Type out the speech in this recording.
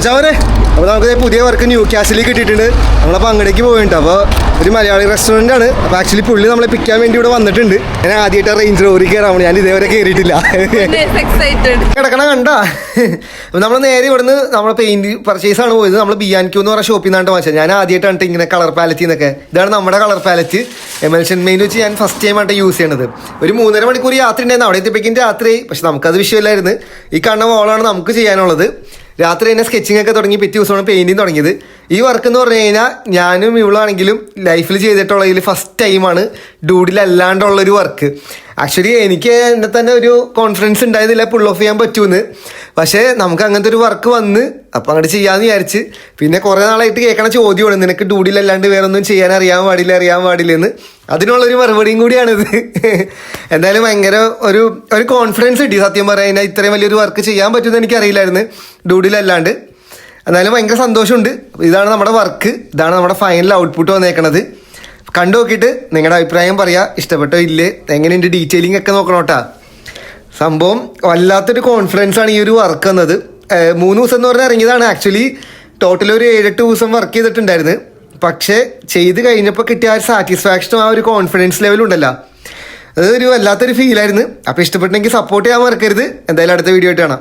മച്ചാവനെ അപ്പോൾ നമുക്ക് പുതിയ വർക്ക് ന്യൂ ക്യാസിലേക്ക് കിട്ടിയിട്ടുണ്ട്. നമ്മളപ്പോൾ അങ്ങടേക്ക് പോയിട്ടുണ്ട്. അപ്പോൾ ഒരു മലയാളി റെസ്റ്റോറന്റ് ആണ്. അപ്പോൾ ആക്ച്വലി പുള്ളി നമ്മളെ പിക്കാൻ വേണ്ടി ഇവിടെ വന്നിട്ടുണ്ട്. ഞാൻ ആദ്യമായിട്ട് റേഞ്ച് റോറി കയറാൻ ഞാൻ ഇതേവരെ കയറിയിട്ടില്ല കിടക്കണ കണ്ട. അപ്പോൾ നമ്മൾ നേരെ ഇവിടുന്ന് നമ്മൾ പെയിന്റ് പർച്ചേസ് ആണ് പോയത്. നമ്മൾ ബി ആൻ ക്യൂ എന്ന് പറഞ്ഞ ഷോപ്പിൽ നിന്നാണ് വാങ്ങിച്ചത്. ഞാൻ ആദ്യമായിട്ടാണ് ഇങ്ങനെ കളർ പാലറ്റിൽ നിന്നൊക്കെ ഇതാണ് നമ്മുടെ കളർ പാലറ്റ് എമൽഷൻ മെയിൻ വെച്ച് ഞാൻ ഫസ്റ്റ് ടൈം ആയിട്ട് യൂസ് ചെയ്യണത്. ഒരു മൂന്നര മണിക്കൂർ യാത്ര ഉണ്ടായിരുന്നു. അവിടെ എത്തിയപ്പോഴേക്കും രാത്രി. പക്ഷെ നമുക്കത് വിഷയമില്ലായിരുന്നു. ഈ കണ്ണ വോളാണ് നമുക്ക് ചെയ്യാനുള്ളത്. രാത്രി തന്നെ സ്കെച്ചിങ് ഒക്കെ തുടങ്ങി പിറ്റേ ദിവസമാണ് പെയിന്റിങ് തുടങ്ങിയത്. ഈ വർക്ക് എന്ന് പറഞ്ഞു കഴിഞ്ഞാൽ ഞാനും ഇവളാണെങ്കിലും ലൈഫിൽ ചെയ്തിട്ടുള്ളതിൽ ഫസ്റ്റ് ടൈമാണ് ഡൂഡിലല്ലാണ്ടുള്ളൊരു വർക്ക് ആക്ച്വലി എനിക്ക് എന്നെ തന്നെ ഒരു കോൺഫിഡൻസ് ഉണ്ടായിരുന്നില്ല. പുൾ ഓഫ് ചെയ്യാൻ പറ്റുമെന്ന് പക്ഷേ നമുക്ക് അങ്ങനത്തെ ഒരു വർക്ക് വന്ന് അപ്പം അങ്ങോട്ട് ചെയ്യാമെന്ന് വിചാരിച്ച് പിന്നെ കുറേ നാളായിട്ട് കേൾക്കണ ചോദ്യമാണ് നിനക്ക് ഡൂഡിലല്ലാണ്ട് വേറെ ഒന്നും ചെയ്യാൻ അറിയാൻ പാടില്ല അറിയാൻ പാടില്ല എന്ന് അതിനുള്ളൊരു മറുപടിയും കൂടിയാണിത്. എന്തായാലും ഭയങ്കര ഒരു ഒരു കോൺഫിഡൻസ് കിട്ടി. സത്യം പറയാൻ ഇത്രയും വലിയൊരു വർക്ക് ചെയ്യാൻ പറ്റുമെന്ന് എനിക്കറിയില്ലായിരുന്നു ഡൂഡിലല്ലാണ്ട്. എന്നാലും ഭയങ്കര സന്തോഷമുണ്ട്. ഇതാണ് നമ്മുടെ വർക്ക് ഇതാണ് നമ്മുടെ ഫൈനൽ ഔട്ട്പുട്ട് വന്നേക്കണത്. കണ്ടു നോക്കിയിട്ട് നിങ്ങളുടെ അഭിപ്രായം പറയാ. ഇഷ്ടപ്പെട്ടോ ഇല്ലേ? എങ്ങനെയുണ്ട് ഡീറ്റെയിലിംഗ് ഒക്കെ നോക്കണോട്ടാ? സംഭവം വല്ലാത്തൊരു കോൺഫിഡൻസ് ആണ് ഈ ഒരു വർക്ക് എന്നത് മൂന്ന് ദിവസം എന്ന് പറഞ്ഞാൽ ഇറങ്ങിയതാണ്. ആക്ച്വലി ടോട്ടൽ ഒരു ഏഴെട്ട് ദിവസം വർക്ക് ചെയ്തിട്ടുണ്ടായിരുന്നു. പക്ഷേ ചെയ്ത് കഴിഞ്ഞപ്പോൾ കിട്ടിയ ആ ഒരു സാറ്റിസ്ഫാക്ഷനും ആ ഒരു കോൺഫിഡൻസ് ലെവലും ഉണ്ടല്ലോ. അതൊരു വല്ലാത്തൊരു ഫീലായിരുന്നു അപ്പോൾ ഇഷ്ടപ്പെട്ടെങ്കിൽ സപ്പോർട്ട് ചെയ്യാൻ മറക്കരുത്. എന്തായാലും അടുത്ത വീഡിയോ ആയിട്ട് കാണാം.